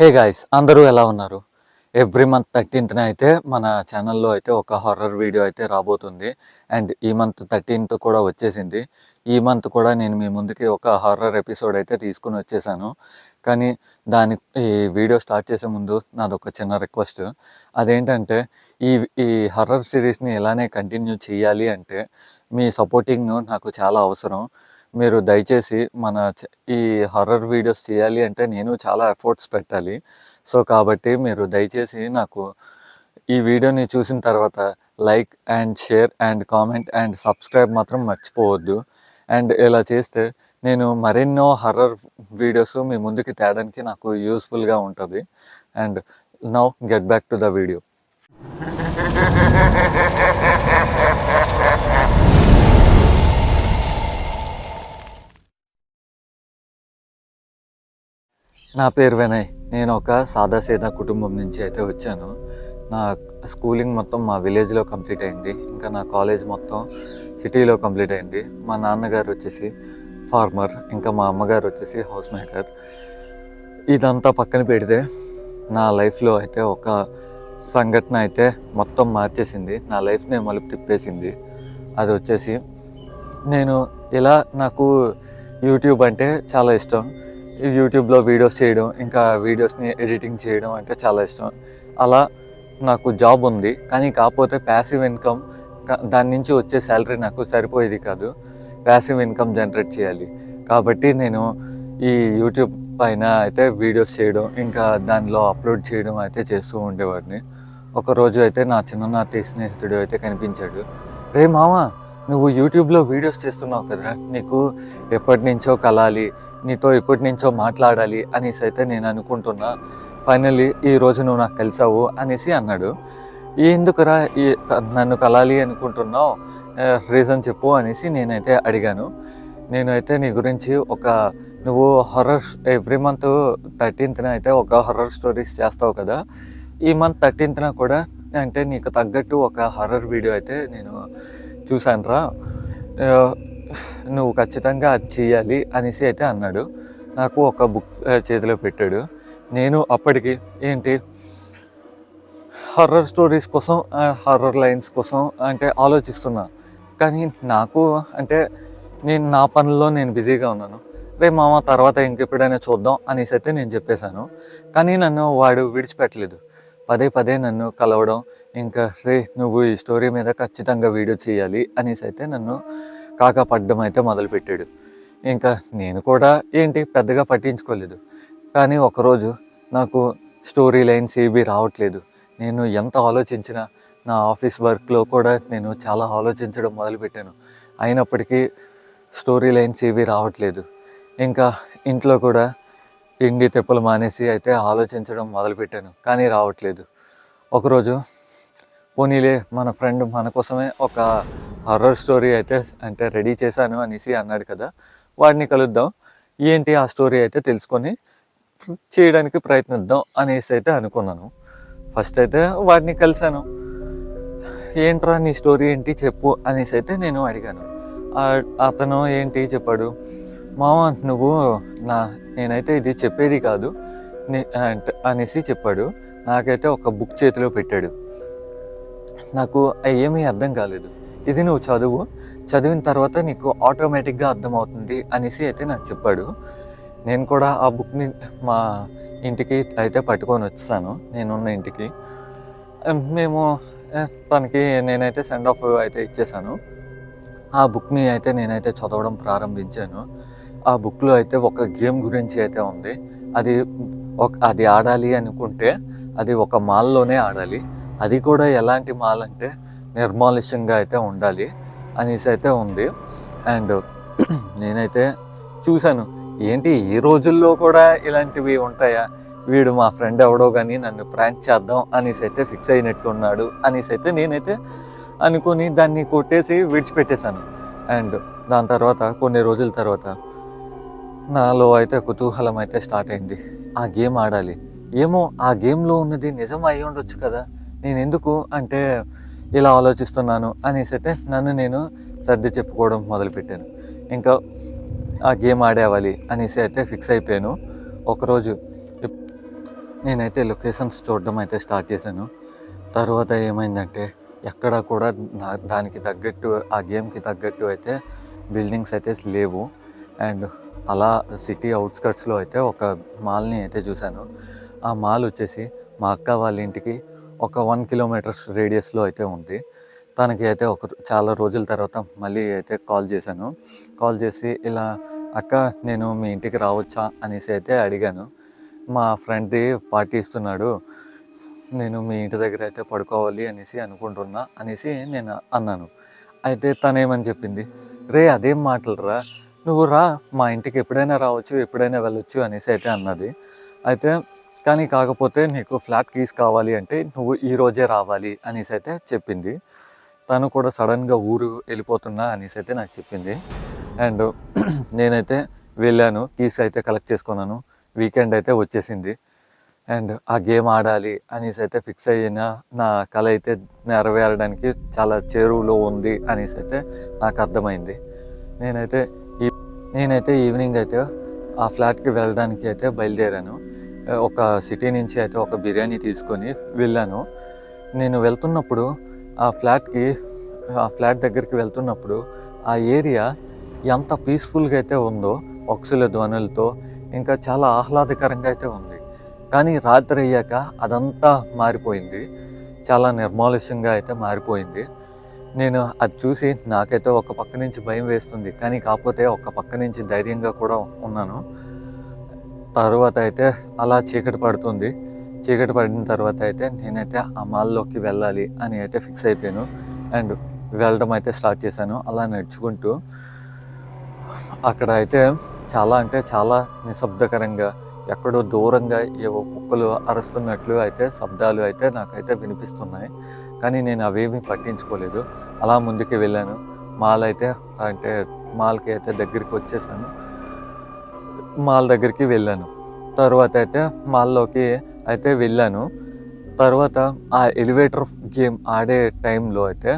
Hey guys అందరూ ఎలా ఉన్నారు? ఎవ్రీ మంత్ థర్టీన్త్న అయితే మన ఛానల్లో అయితే ఒక హర్రర్ వీడియో అయితే రాబోతుంది. అండ్ ఈ మంత్ థర్టీన్త్ కూడా వచ్చేసింది. ఈ మంత్ కూడా నేను మీ ముందుకి ఒక హర్రర్ ఎపిసోడ్ అయితే తీసుకుని వచ్చేసాను. కానీ దాని ఈ వీడియో స్టార్ట్ చేసే ముందు నాది ఒక చిన్న రిక్వెస్ట్ అదేంటంటే ఈ ఈ హర్రర్ సిరీస్ని ఎలానే కంటిన్యూ చేయాలి అంటే మీ సపోర్టింగ్ నాకు చాలా అవసరం. మీరు దయచేసి మన ఈ హర్రర్ వీడియోస్ చేయాలి అంటే నేను చాలా ఎఫర్ట్స్ పెట్టాలి. సో కాబట్టి మీరు దయచేసి నాకు ఈ వీడియోని చూసిన తర్వాత like and share and comment and subscribe మాత్రం మర్చిపోవద్దు. అండ్ ఇలా చేస్తే నేను మరెన్నో హర్రర్ వీడియోస్ మీ ముందుకి తేడానికి నాకు యూస్ఫుల్గా ఉంటుంది. And now get back to the video. నా పేరు వినయ్. నేను ఒక సాదాసీదా కుటుంబం నుంచి అయితే వచ్చాను. నా స్కూలింగ్ మొత్తం మా విలేజ్లో కంప్లీట్ అయింది. ఇంకా నా కాలేజ్ మొత్తం సిటీలో కంప్లీట్ అయింది. మా నాన్నగారు వచ్చేసి ఫార్మర్ ఇంకా మా అమ్మగారు వచ్చేసి హౌస్ మేకర్. ఇదంతా పక్కన పెడితే నా లైఫ్లో అయితే ఒక సంఘటన అయితే మొత్తం మార్చేసింది. నా లైఫ్నే మలుపు తిప్పేసింది. అది వచ్చేసి నేను ఇలా నాకు యూట్యూబ్ అంటే చాలా ఇష్టం. యూట్యూబ్లో వీడియోస్ చేయడం ఇంకా వీడియోస్ని ఎడిటింగ్ చేయడం అంటే చాలా ఇష్టం. అలా నాకు జాబ్ ఉంది కానీ కాకపోతే ప్యాసివ్ ఇన్కమ్ దాని నుంచి వచ్చే శాలరీ నాకు సరిపోయేది కాదు. ప్యాసివ్ ఇన్కమ్ జనరేట్ చేయాలి. కాబట్టి నేను ఈ యూట్యూబ్ పైన అయితే వీడియోస్ చేయడం ఇంకా దానిలో అప్లోడ్ చేయడం అయితే చేస్తూ ఉండేవాడిని. ఒకరోజు అయితే నా చిన్ననాటి స్నేహితుడు అయితే కనిపించాడు. రే మామ నువ్వు యూట్యూబ్లో వీడియోస్ చేస్తున్నావు కదరా. నీకు ఎప్పటి నుంచో కలాలి నీతో ఎప్పటి నుంచో మాట్లాడాలి అనేసి అయితే నేను అనుకుంటున్నా. ఫైనల్లీ ఈ రోజు నువ్వు నాకు కలిసావు అనేసి అన్నాడు. ఎందుకురా ఈ నన్ను కలాలి అనుకుంటున్నావు? రీజన్ చెప్పు అనేసి నేనైతే అడిగాను. నేనైతే నీ గురించి ఒక నువ్వు హర్రర్ ఎవ్రీ మంత్ థర్టీన్త్న అయితే ఒక హర్రర్ స్టోరీస్ చేస్తావు కదా. ఈ మంత్ థర్టీన్త్న కూడా అంటే నీకు తగ్గట్టు ఒక హర్రర్ వీడియో అయితే నేను చూశాను రా నువ్వు ఖచ్చితంగా అది చేయాలి అనేసి అయితే అన్నాడు. నాకు ఒక బుక్ చేతిలో పెట్టాడు. నేను అప్పటికి ఏంటి హర్రర్ స్టోరీస్ కోసం హర్రర్ లైన్స్ కోసం అంటే ఆలోచిస్తున్నా. కానీ నాకు అంటే నేను నా పనుల్లో నేను బిజీగా ఉన్నాను. రే మామ తర్వాత ఇంకెప్పుడైనా చూద్దాం అనేసి అయితే నేను చెప్పేశాను. కానీ నన్ను వాడు విడిచిపెట్టలేదు. పదే పదే నన్ను కలవడం ఇంకా రే నువ్వు ఈ స్టోరీ మీద ఖచ్చితంగా వీడియో చేయాలి అనేసి అయితే నన్ను కాకా పడ్డం అయితే మొదలుపెట్టాడు. ఇంకా నేను కూడా ఏంటి పెద్దగా పట్టించుకోలేదు. కానీ ఒకరోజు నాకు స్టోరీ లైన్స్ ఏవి రావట్లేదు. నేను ఎంత ఆలోచించినా నా ఆఫీస్ వర్క్లో కూడా నేను చాలా ఆలోచించడం మొదలుపెట్టాను. అయినప్పటికీ స్టోరీ లైన్స్ ఏవి రావట్లేదు. ఇంకా ఇంట్లో కూడా తిండి తెప్పలు మానేసి అయితే ఆలోచించడం మొదలుపెట్టాను. కానీ రావట్లేదు. ఒకరోజు పోనీలే మన ఫ్రెండ్ మన కోసమే ఒక హర్రర్ స్టోరీ అయితే అంటే రెడీ చేశాను అనేసి అన్నాడు కదా వాడిని కలుద్దాం. ఏంటి ఆ స్టోరీ అయితే తెలుసుకొని చేయడానికి ప్రయత్నిద్దాం అనేసి అయితే అనుకున్నాను. ఫస్ట్ అయితే వాడిని కలిశాను. ఏంట్రా నీ స్టోరీ ఏంటి చెప్పు అనేసి అయితే నేను అడిగాను. అతను ఏంటి చెప్పాడు మామ నువ్వు నా నేనైతే ఇది చెప్పేది కాదు అనేసి చెప్పాడు. నాకైతే ఒక బుక్ చేతిలో పెట్టాడు. నాకు ఏమీ అర్థం కాలేదు. ఇది నువ్వు చదువు. చదివిన తర్వాత నీకు ఆటోమేటిక్గా అర్థమవుతుంది అనేసి అయితే నాకు చెప్పాడు. నేను కూడా ఆ బుక్ని మా ఇంటికి అయితే పట్టుకొని వచ్చాను నేనున్న ఇంటికి. మేము తనకి నేనైతే సెండ్ ఆఫ్ అయితే ఇచ్చేసాను. ఆ బుక్ని అయితే నేనైతే చదవడం ప్రారంభించాను. ఆ బుక్లో అయితే ఒక గేమ్ గురించి అయితే ఉంది. అది ఒక అది ఆడాలి అనుకుంటే అది ఒక మాల్లోనే ఆడాలి. అది కూడా ఎలాంటి మాల్ అంటే నిర్మానుష్యంగా అయితే ఉండాలి అనేసి అయితే ఉంది. అండ్ నేనైతే చూశాను ఏంటి ఈ రోజుల్లో కూడా ఇలాంటివి ఉంటాయా? వీడు మా ఫ్రెండ్ ఎవడో కానీ నన్ను ప్రాంక్ చేద్దాం అనేసి అయితే ఫిక్స్ అయినట్టున్నాడు అనేసి అయితే నేనైతే అనుకొని దాన్ని కొట్టేసి విడిచిపెట్టేశాను. అండ్ దాని తర్వాత కొన్ని రోజుల తర్వాత నాలో అయితే కుతూహలం అయితే స్టార్ట్ అయింది. ఆ గేమ్ ఆడాలి. ఏమో ఆ గేమ్లో ఉన్నది నిజం అయి ఉండొచ్చు కదా? నేను ఎందుకు అంటే ఇలా ఆలోచిస్తున్నాను అనేసి అయితే నన్ను నేను సర్ది చెప్పుకోవడం మొదలుపెట్టాను. ఇంకా ఆ గేమ్ ఆడేవాలి అనేసి అయితే ఫిక్స్ అయిపోయాను. ఒకరోజు నేనైతే లొకేషన్స్ చూడడం అయితే స్టార్ట్ చేశాను. తర్వాత ఏమైందంటే ఎక్కడ కూడా దానికి తగ్గట్టు ఆ గేమ్కి తగ్గట్టు అయితే బిల్డింగ్స్ అయితే లేవు. అండ్ అలా సిటీ అవుట్స్కట్స్లో అయితే ఒక మాల్ని అయితే చూశాను. ఆ మాల్ వచ్చేసి మా అక్క వాళ్ళ ఇంటికి ఒక వన్ కిలోమీటర్స్ రేడియస్లో అయితే ఉంది. తనకి అయితే ఒక చాలా రోజుల తర్వాత మళ్ళీ అయితే కాల్ చేశాను. కాల్ చేసి ఇలా అక్క నేను మీ ఇంటికి రావచ్చా? అనేసి అయితే అడిగాను. మా ఫ్రెండ్ది పార్టీ ఇస్తున్నాడు. నేను మీ ఇంటి దగ్గర అయితే పడుకోవాలి అనేసి అనుకుంటున్నా అనేసి నేను అన్నాను. అయితే తనేమని చెప్పింది? రే అదేం మాటలరా? నువ్వు రా మా ఇంటికి ఎప్పుడైనా రావచ్చు ఎప్పుడైనా వెళ్ళొచ్చు అనేసి అయితే అన్నది. అయితే కానీ కాకపోతే నీకు ఫ్లాట్ కీస్ కావాలి అంటే నువ్వు ఈ రోజే రావాలి అనేసి అయితే చెప్పింది. తను కూడా సడన్గా ఊరు వెళ్ళిపోతున్నా అనేసి అయితే నాకు చెప్పింది. అండ్ నేనైతే వెళ్ళాను కీస్ అయితే కలెక్ట్ చేసుకున్నాను వీకెండ్ అయితే వచ్చేసింది. అండ్ ఆ గేమ్ ఆడాలి అనేసి అయితే ఫిక్స్ అయిన నా కళ అయితే నెరవేరడానికి చాలా చేరువులో ఉంది అనేసి అయితే నాకు అర్థమైంది. నేనైతే ఈ నేనైతే ఈవినింగ్ అయితే ఆ ఫ్లాట్కి వెళ్ళడానికి అయితే బయలుదేరాను. ఒక సిటీ నుంచి అయితే ఒక బిర్యానీ తీసుకొని వెళ్ళాను. నేను వెళ్తున్నప్పుడు ఆ ఫ్లాట్కి ఆ ఫ్లాట్ దగ్గరికి వెళ్తున్నప్పుడు ఆ ఏరియా ఎంత పీస్ఫుల్గా అయితే ఉందో పక్షుల ధ్వనులతో ఇంకా చాలా ఆహ్లాదకరంగా అయితే ఉంది. కానీ రాత్రి అయ్యాక అదంతా మారిపోయింది. చాలా నిర్మాలుష్యంగా అయితే మారిపోయింది. నేను అది చూసి నాకైతే ఒక పక్క నుంచి భయం వేస్తుంది. కానీ కాకపోతే ఒక పక్క నుంచి ధైర్యంగా కూడా ఉన్నాను. తర్వాత అయితే అలా చీకటి పడుతుంది. చీకటి పడిన తర్వాత అయితే నేనైతే ఆ మాల్లోకి వెళ్ళాలి అని అయితే ఫిక్స్ అయిపోయాను. అండ్ వెళ్ళడం అయితే స్టార్ట్ చేశాను. అలా నడుచుకుంటూ అక్కడ అయితే చాలా అంటే చాలా నిశ్శబ్దకరంగా ఎక్కడో దూరంగా ఏవో కుక్కలు అరుస్తున్నట్లు అయితే శబ్దాలు అయితే నాకైతే వినిపిస్తున్నాయి. కానీ నేను అవేమీ పట్టించుకోలేదు. అలా ముందుకు వెళ్ళాను. మాల్ అయితే అంటే మాల్కి అయితే దగ్గరికి వచ్చేసాను. మాల్ దగ్గరికి వెళ్ళాను. తర్వాత అయితే మాల్లోకి అయితే వెళ్ళాను. తర్వాత ఆ ఎలివేటర్ గేమ్ ఆడే టైంలో అయితే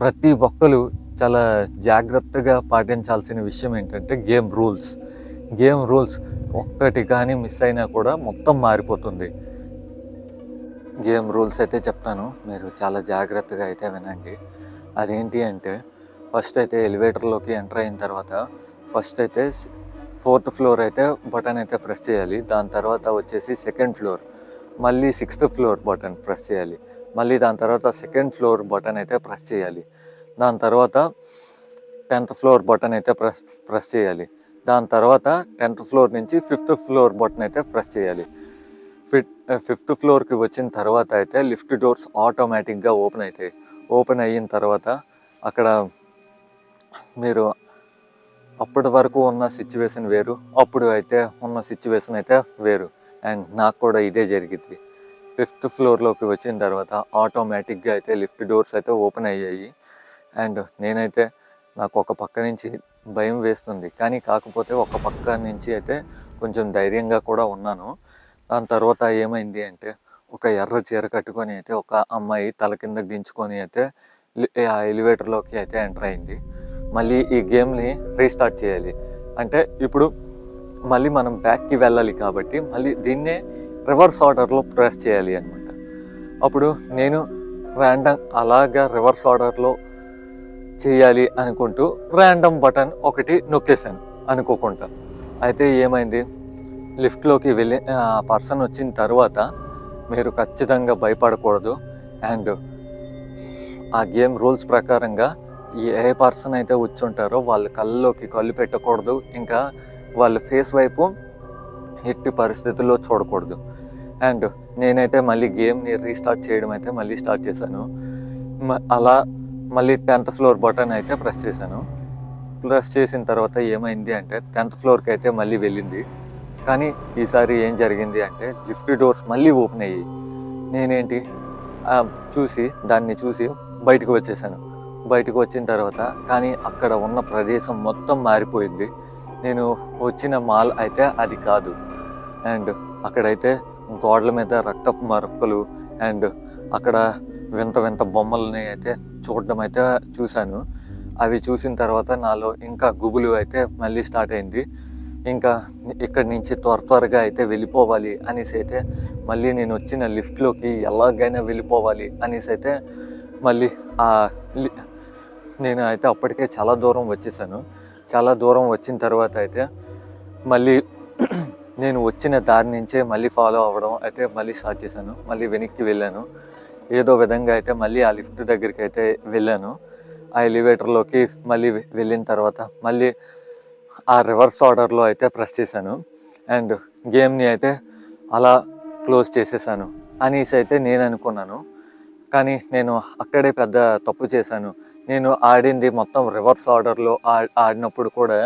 ప్రతి ఒక్కరు చాలా జాగ్రత్తగా పాటించాల్సిన విషయం ఏంటంటే గేమ్ రూల్స్. గేమ్ రూల్స్ ఒక్కటి కానీ మిస్ అయినా కూడా మొత్తం మారిపోతుంది. గేమ్ రూల్స్ అయితే చెప్తాను. మీరు చాలా జాగ్రత్తగా అయితే వినండి. అదేంటి అంటే ఫస్ట్ అయితే ఎలివేటర్లోకి ఎంటర్ అయిన తర్వాత ఫస్ట్ అయితే ఫోర్త్ ఫ్లోర్ అయితే బటన్ అయితే ప్రెస్ చేయాలి. దాని తర్వాత వచ్చేసి సెకండ్ ఫ్లోర్. మళ్ళీ సిక్స్త్ ఫ్లోర్ బటన్ ప్రెస్ చేయాలి. మళ్ళీ దాని తర్వాత సెకండ్ ఫ్లోర్ బటన్ అయితే ప్రెస్ చేయాలి. దాని తర్వాత టెన్త్ ఫ్లోర్ బటన్ అయితే ప్రెస్ ప్రెస్ చేయాలి. దాని తర్వాత టెన్త్ ఫ్లోర్ నుంచి ఫిఫ్త్ ఫ్లోర్ బటన్ అయితే ప్రెస్ చేయాలి. ఫిఫ్ ఫిఫ్త్ ఫ్లోర్కి వచ్చిన తర్వాత అయితే లిఫ్ట్ డోర్స్ ఆటోమేటిక్గా ఓపెన్ అవుతాయి. ఓపెన్ అయిన తర్వాత అక్కడ మీరు అప్పటి వరకు ఉన్న సిచ్యువేషన్ వేరు అప్పుడు అయితే ఉన్న సిచ్యువేషన్ అయితే వేరు. అండ్ నాకు కూడా ఇదే జరిగింది ఫిఫ్త్ ఫ్లోర్లోకి వచ్చిన తర్వాత ఆటోమేటిక్గా అయితే లిఫ్ట్ డోర్స్ అయితే ఓపెన్ అయ్యాయి. అండ్ నేనైతే నాకు ఒక పక్క నుంచి భయం వేస్తుంది. కానీ కాకపోతే ఒక పక్క నుంచి అయితే కొంచెం ధైర్యంగా కూడా ఉన్నాను. దాని తర్వాత ఏమైంది అంటే ఒక ఎర్ర చీర కట్టుకొని అయితే ఒక అమ్మాయి తల కిందకి దించుకొని అయితే ఆ ఎలివేటర్లోకి అయితే ఎంటర్ అయింది. మళ్ళీ ఈ గేమ్ని రీస్టార్ట్ చేయాలి. అంటే ఇప్పుడు మళ్ళీ మనం బ్యాక్కి వెళ్ళాలి కాబట్టి మళ్ళీ దీన్నే రివర్స్ ఆర్డర్లో ప్రెస్ చేయాలి అనమాట అప్పుడు నేను ర్యాండమ్ అలాగా రివర్స్ ఆర్డర్లో చేయాలి అనుకుంటూ ర్యాండమ్ బటన్ ఒకటి నొక్కేశాను అనుకోకుండా. అయితే ఏమైంది? లిఫ్ట్లోకి వెళ్ళి ఆ పర్సన్ వచ్చిన తర్వాత మీరు ఖచ్చితంగా భయపడకూడదు. అండ్ ఆ గేమ్ రూల్స్ ప్రకారంగా ఏ పర్సన్ అయితే వచ్చుంటారో వాళ్ళ కళ్ళలోకి కళ్ళు పెట్టకూడదు. ఇంకా వాళ్ళ ఫేస్ వైపు ఎట్టి పరిస్థితుల్లో చూడకూడదు. అండ్ నేనైతే మళ్ళీ గేమ్ని రీస్టార్ట్ చేయడం అయితే మళ్ళీ స్టార్ట్ చేశాను. మ- అలా మళ్ళీ టెన్త్ ఫ్లోర్ బటన్ అయితే ప్రెస్ చేశాను. ప్రెస్ చేసిన తర్వాత ఏమైంది అంటే టెన్త్ ఫ్లోర్కి అయితే మళ్ళీ వెళ్ళింది. కానీ ఈసారి ఏం జరిగింది అంటే లిఫ్ట్ డోర్స్ మళ్ళీ ఓపెన్ అయ్యాయి. నేనేంటి చూసి దాన్ని చూసి బయటకు వచ్చేసాను. బయటకు వచ్చిన తర్వాత కానీ అక్కడ ఉన్న ప్రదేశం మొత్తం మారిపోయింది. నేను వచ్చిన మాల్ అయితే అది కాదు. అండ్ అక్కడైతే గోడల మీద రక్తపు మరకలు అండ్ అక్కడ వింత వింత బొమ్మలని అయితే చూడడం అయితే చూశాను. అవి చూసిన తర్వాత నాలో ఇంకా గుబులు అయితే మళ్ళీ స్టార్ట్ అయింది. ఇంకా ఇక్కడి నుంచి త్వర త్వరగా అయితే వెళ్ళిపోవాలి అనేసి అయితే మళ్ళీ నేను వచ్చిన లిఫ్ట్లోకి ఎలాగైనా వెళ్ళిపోవాలి అనేసి అయితే మళ్ళీ ఆ లి- నేను అయితే అప్పటికే చాలా దూరం వచ్చేసాను. చాలా దూరం వచ్చిన తర్వాత అయితే మళ్ళీ నేను వచ్చిన దారి నుంచే మళ్ళీ ఫాలో అవ్వడం అయితే మళ్ళీ స్టార్ట్ చేశాను. మళ్ళీ వెనక్కి వెళ్ళాను. ఏదో విధంగా అయితే మళ్ళీ ఆ లిఫ్ట్ దగ్గరికి అయితే వెళ్ళాను. ఆ ఎలివేటర్లోకి మళ్ళీ వెళ్ళిన తర్వాత మళ్ళీ ఆ రివర్స్ ఆర్డర్లో అయితే ప్రెస్ చేశాను. అండ్ గేమ్ని అయితే అలా క్లోజ్ చేసేసాను అనేసి అయితే నేను అనుకున్నాను. కానీ నేను అక్కడే పెద్ద తప్పు చేశాను. నేను ఆడింది మొత్తం రివర్స్ ఆర్డర్లో ఆడినప్పుడు కూడా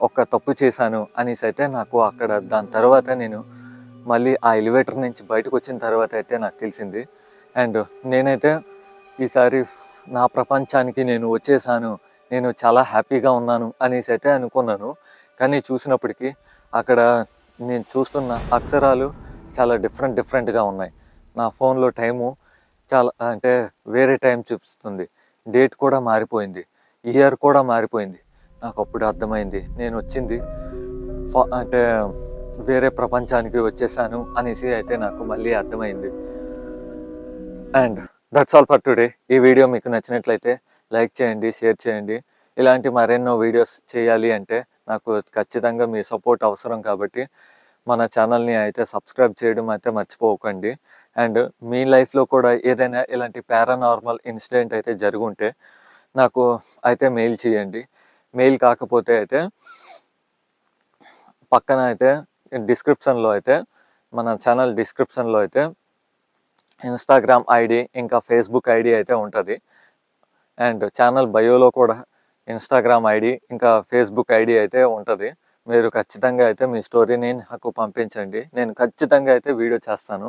ఒక తప్పు చేశాను అనేసి అయితే నాకు అక్కడ దాని తర్వాత నేను మళ్ళీ ఆ ఎలివేటర్ నుంచి బయటకు వచ్చిన తర్వాత అయితే నాకు తెలిసింది. అండ్ నేనైతే ఈసారి నా ప్రపంచానికి నేను వచ్చేసాను నేను చాలా హ్యాపీగా ఉన్నాను అనేసి అయితే అనుకున్నాను. కానీ చూసినప్పటికీ అక్కడ నేను చూస్తున్న అక్షరాలు చాలా డిఫరెంట్ డిఫరెంట్గా ఉన్నాయి. నా ఫోన్లో టైము చాలా అంటే వేరే టైం చూపిస్తుంది. డేట్ కూడా మారిపోయింది. ఇయర్ కూడా మారిపోయింది. నాకు అప్పుడు అర్థమైంది. నేను వచ్చింది. అంటే వేరే ప్రపంచానికి వచ్చేసాను అనేసి అయితే నాకు మళ్ళీ అర్థమైంది. And that's all for today. ఈ వీడియో మీకు నచ్చినట్లయితే లైక్ చేయండి షేర్ చేయండి. ఇలాంటి మరెన్నో వీడియోస్ చేయాలి అంటే నాకు ఖచ్చితంగా మీ సపోర్ట్ అవసరం కాబట్టి మన ఛానల్ని అయితే సబ్స్క్రైబ్ చేయడం అయితే మర్చిపోకండి. అండ్ మీ లైఫ్లో కూడా ఏదైనా ఇలాంటి పారానార్మల్ ఇన్సిడెంట్ అయితే జరుగుంటే నాకు అయితే మెయిల్ చేయండి. మెయిల్ కాకపోతే అయితే పక్కన అయితే డిస్క్రిప్షన్లో అయితే మన ఛానల్ డిస్క్రిప్షన్లో అయితే ఇన్స్టాగ్రామ్ ఐడి ఇంకా ఫేస్బుక్ ఐడి అయితే ఉంటుంది. అండ్ ఛానల్ బయోలో కూడా ఇన్స్టాగ్రామ్ ఐడి ఇంకా ఫేస్బుక్ ఐడి అయితే ఉంటుంది. మీరు ఖచ్చితంగా అయితే మీ స్టోరీని నాకు పంపించండి. నేను ఖచ్చితంగా అయితే వీడియో చేస్తాను.